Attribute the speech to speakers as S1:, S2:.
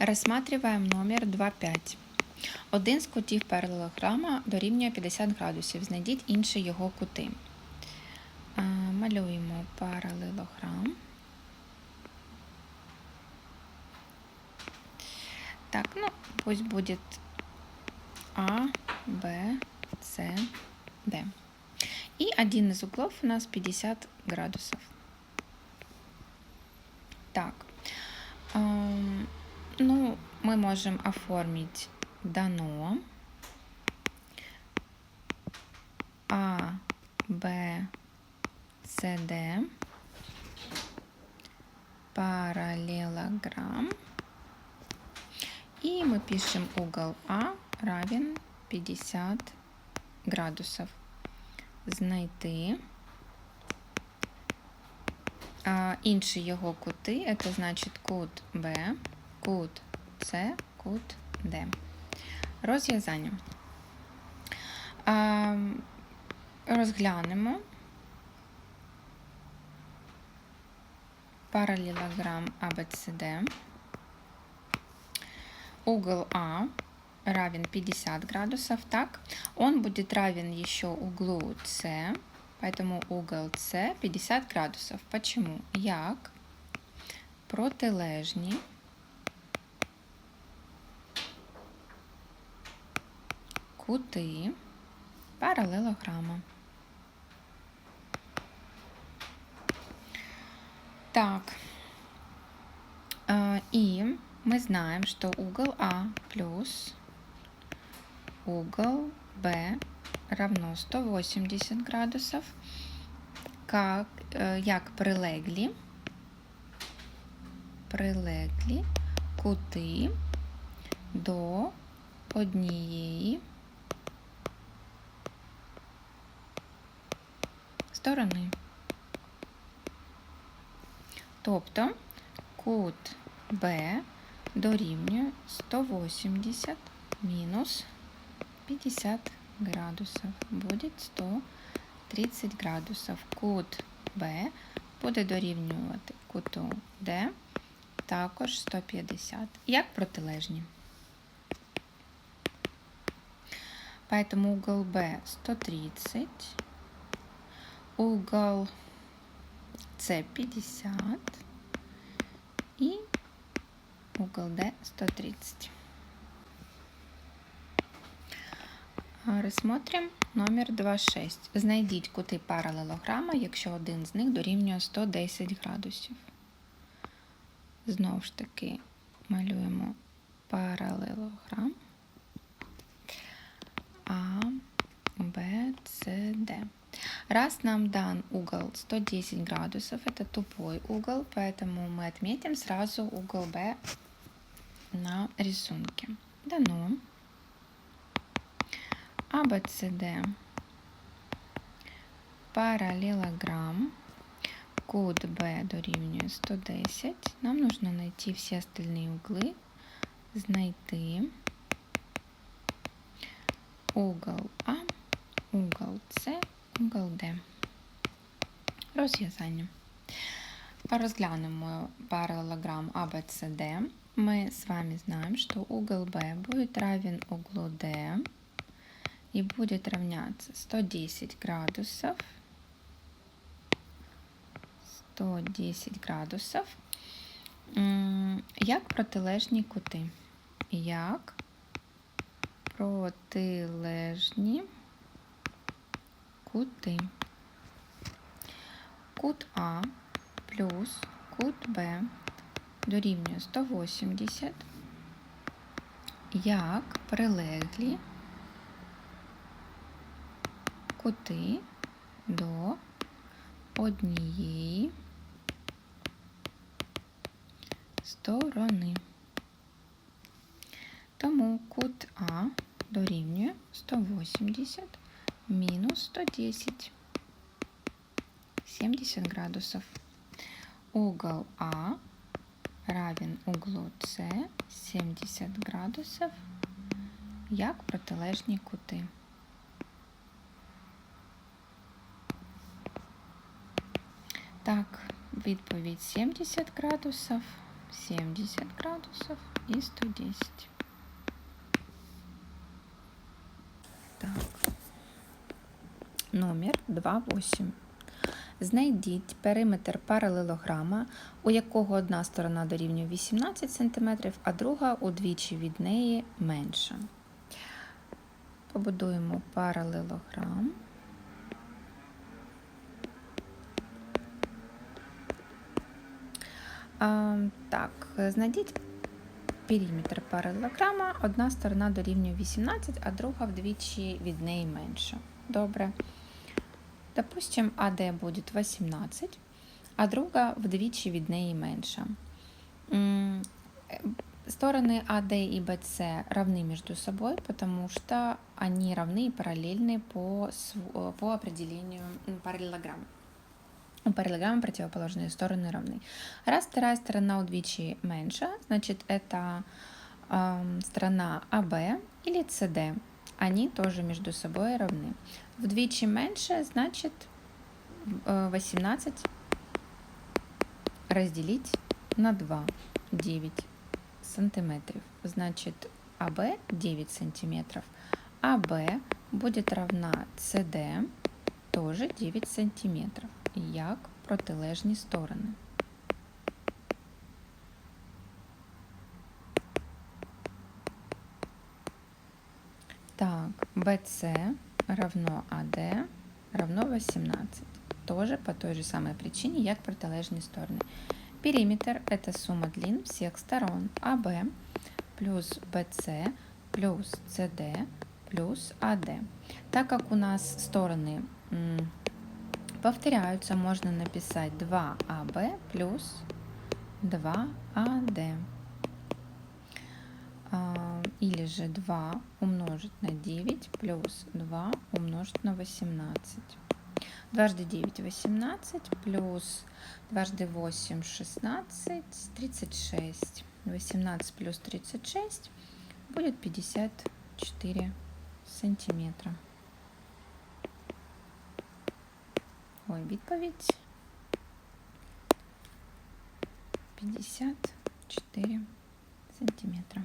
S1: Рассматриваем номер 2.5. Один з кутів паралелограма дорівнює 50 градусів. Знайдіть інші його кути. Малюємо паралелограм. Так, ну, пусть будет А, Б, С, Д. И один из углов у нас 50 градусов. Так. Ну, мы можем оформить дано. А, Б, С, Д. Параллелограмм. И мы пишем угол А равен 50 градусов. Знайти. Інші його кути, це значить кут Б, кут С, кут Д. Розв'язання. Розглянемо параллелограмм ABCD. Угол А равен 50 градусов, так? Он будет равен еще углу С, поэтому угол С 50 градусов. Почему? Як протилежні кути паралелограма. Так, э, и мы знаем, что угол А плюс угол Б равно 180 градусов, как, э, як прилеглі, прилеглі кути до однієї сторони. Тобто кут Б дорівнює 180 мінус 50 градусов. Буде 130 градусів. Кут Б буде дорівнювати куту Д також 150. Як протилежні. Поэтому угол Б 130, угол С 50 и угол Д 130. А, Розсмотрим номер 2.6. Знайдіть кути паралелограма, якщо один з них дорівнює 110 градусів. Знову ж таки малюємо паралелограм Раз нам дан угол 110 градусов, это тупой угол, поэтому мы отметим сразу угол Б на рисунке. Дано. АБЦД параллелограмм. Код Б дорівнює 110. Нам нужно найти всі остальные угли, знайти угол А, угол Угол Д. Розв'язання. Розглянемо параллелограмм ABCD. Мы с вами знаем, что угол Б будет равен углу D и будет равняться 110 градусов. 110 градусів. Як протилежні кути? Як протилежні кути? Кут А плюс кут Б дорівнює 180, як прилеглі кути до однієї сторони. Тому кут А дорівнює 180 мінус 110. 70 градусов. Угол А равен углу С 70 градусів, як протилежні кути. Так, відповідь 70 градусів, 70 градусів. и 110. Так. Номер 28. Знайдіть периметр паралелограма, у якого одна сторона дорівнює 18 см, а друга удвічі від неї менша. Побудуємо паралелограм. А, так, знайдіть периметр паралелограма. Одна сторона дорівнює 18, а друга вдвічі від неї менша. Добре. Допустим, АД буде 18, а друга вдвічі від неї менша. М, э, Стороны АД и БС равны между собой, потому что они равны и параллельны по, св- по определению м, параллелограмма. У параллелограмма противоположные стороны равны. Раз вторая сторона удвічі меньше, значит это ам, сторона АБ или СД. Они тоже между собой равны. Вдвічі меньше, значит э, 18 разделить на 2, 9 сантиметров. Значит АБ 9 сантиметров. АБ будет равна СД тоже 9 сантиметров. Як протилежні сторони. BC равно AD равно 18. Тоже по той же самой причине, як протилежні сторони. Периметр – это сумма длин всех сторон. АБ плюс BC плюс CD плюс AD. Так как у нас стороны повторяются, можно написать 2АБ плюс 2АД. Или же 2 умножить на 9 плюс 2 умножить на 18. Дважды 9 – 18, плюс дважды 8 – 16, 36. 18 плюс 36 будет 54 сантиметра. Ой, відповідь 54 сантиметра.